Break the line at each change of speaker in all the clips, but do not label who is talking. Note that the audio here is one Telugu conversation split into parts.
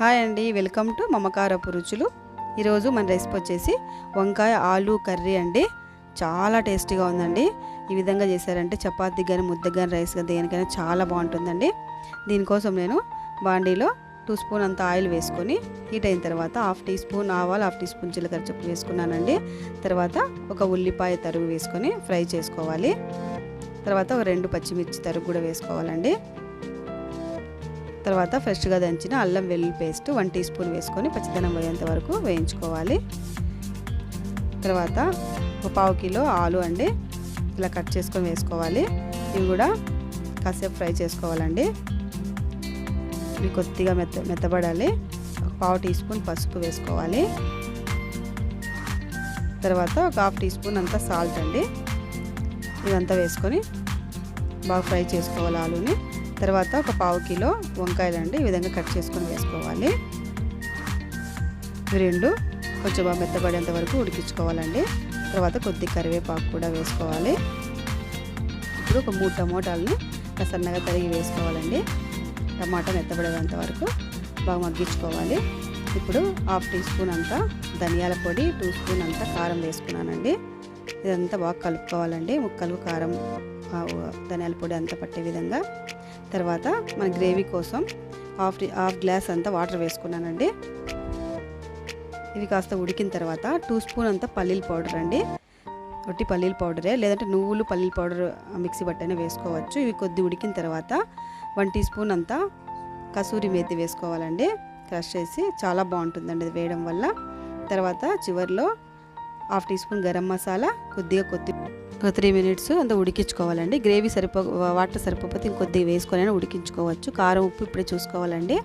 హాయ్ అండి వెల్కమ్ టు మమకారపు రుచులు ఈరోజు మన రెసిపీ వచ్చేసి వంకాయ ఆలు కర్రీ అండి. చాలా టేస్టీగా ఉందండి. ఈ విధంగా చేశారంటే చపాతీ కానీ ముద్ద కానీ రైస్ కానీ దేనికైనా చాలా బాగుంటుందండి. దీనికోసం నేను బాండీలో టూ స్పూన్ అంత ఆయిల్ వేసుకొని హీట్ అయిన తర్వాత హాఫ్ టీ స్పూన్ ఆవాలు హాఫ్ టీ స్పూన్ జీలకర్ర చెప్పు వేసుకున్నానండి. తర్వాత ఒక ఉల్లిపాయ తరుగు వేసుకొని ఫ్రై చేసుకోవాలి. తర్వాత ఒక రెండు పచ్చిమిర్చి తరుగు కూడా వేసుకోవాలండి. తర్వాత ఫ్రెష్గా దంచిన అల్లం వెల్లుల్లి పేస్ట్ వన్ టీ స్పూన్ వేసుకొని పచ్చిదనం పోయేంత వరకు వేయించుకోవాలి. తర్వాత ఒక పావు కిలో ఆలు అండి ఇలా కట్ చేసుకొని వేసుకోవాలి. ఇవి కూడా కాసేపు ఫ్రై చేసుకోవాలండి. ఇవి కొద్దిగా మెత్త మెత్తబడాలి. ఒక పావు టీ స్పూన్ పసుపు వేసుకోవాలి. తర్వాత ఒక హాఫ్ టీ స్పూన్ అంతా సాల్ట్ అండి. ఇదంతా వేసుకొని బాగా ఫ్రై చేసుకోవాలి ఆలుని. తర్వాత ఒక పావు కిలో వంకాయలు అండి ఈ విధంగా కట్ చేసుకొని వేసుకోవాలి. ఇవి రెండు కొంచెం బాగా మెత్తపడేంత వరకు ఉడికించుకోవాలండి. తర్వాత కొద్ది కరివేపాకు కూడా వేసుకోవాలి. ఇప్పుడు ఒక మూడు టమోటాలను సన్నగా తరిగి వేసుకోవాలండి. టమాటా మెత్తబడేంత వరకు బాగా మగ్గించుకోవాలి. ఇప్పుడు హాఫ్ టీ స్పూన్ అంతా ధనియాల పొడి టూ స్పూన్ అంతా కారం వేసుకున్నానండి. ఇదంతా బాగా కలుపుకోవాలండి. ముక్కలు కారం ధనియాల పొడి అంతా పట్టే విధంగా. తర్వాత మన గ్రేవీ కోసం హాఫ్ హాఫ్ గ్లాస్ అంతా వాటర్ వేసుకున్నానండి. ఇవి కాస్త ఉడికిన తర్వాత టూ స్పూన్ అంతా పల్లీల పౌడర్ అండి. ఒట్టి పల్లీల పౌడరే లేదంటే నువ్వులు పల్లీల పౌడర్ మిక్సీ బట్టైనా వేసుకోవచ్చు. ఇవి కొద్ది ఉడికిన తర్వాత వన్ టీ స్పూన్ అంతా కసూరి మేతి వేసుకోవాలండి. క్రష్ చేసి చాలా బాగుంటుందండి అది వేయడం వల్ల. తర్వాత చివరిలో half teaspoon garam masala కొద్దిగా కొద్ది ఒక త్రీ మినిట్స్ అంతా ఉడికించుకోవాలండి. గ్రేవీ సరిపో వాటర్ సరిపోతే ఇంకొద్ది వేసుకొని ఉడికించుకోవచ్చు. కారం ఉప్పు ఇప్పుడే చూసుకోవాలండి.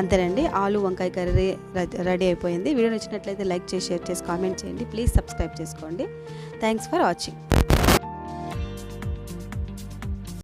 అంతేనండి. ఆలు వంకాయ కర్రీ రెడీ అయిపోయింది. వీడియో నచ్చినట్లయితే లైక్ చేసి షేర్ చేసి కామెంట్ చేయండి. ప్లీజ్ సబ్స్క్రైబ్ చేసుకోండి. Thanks for watching.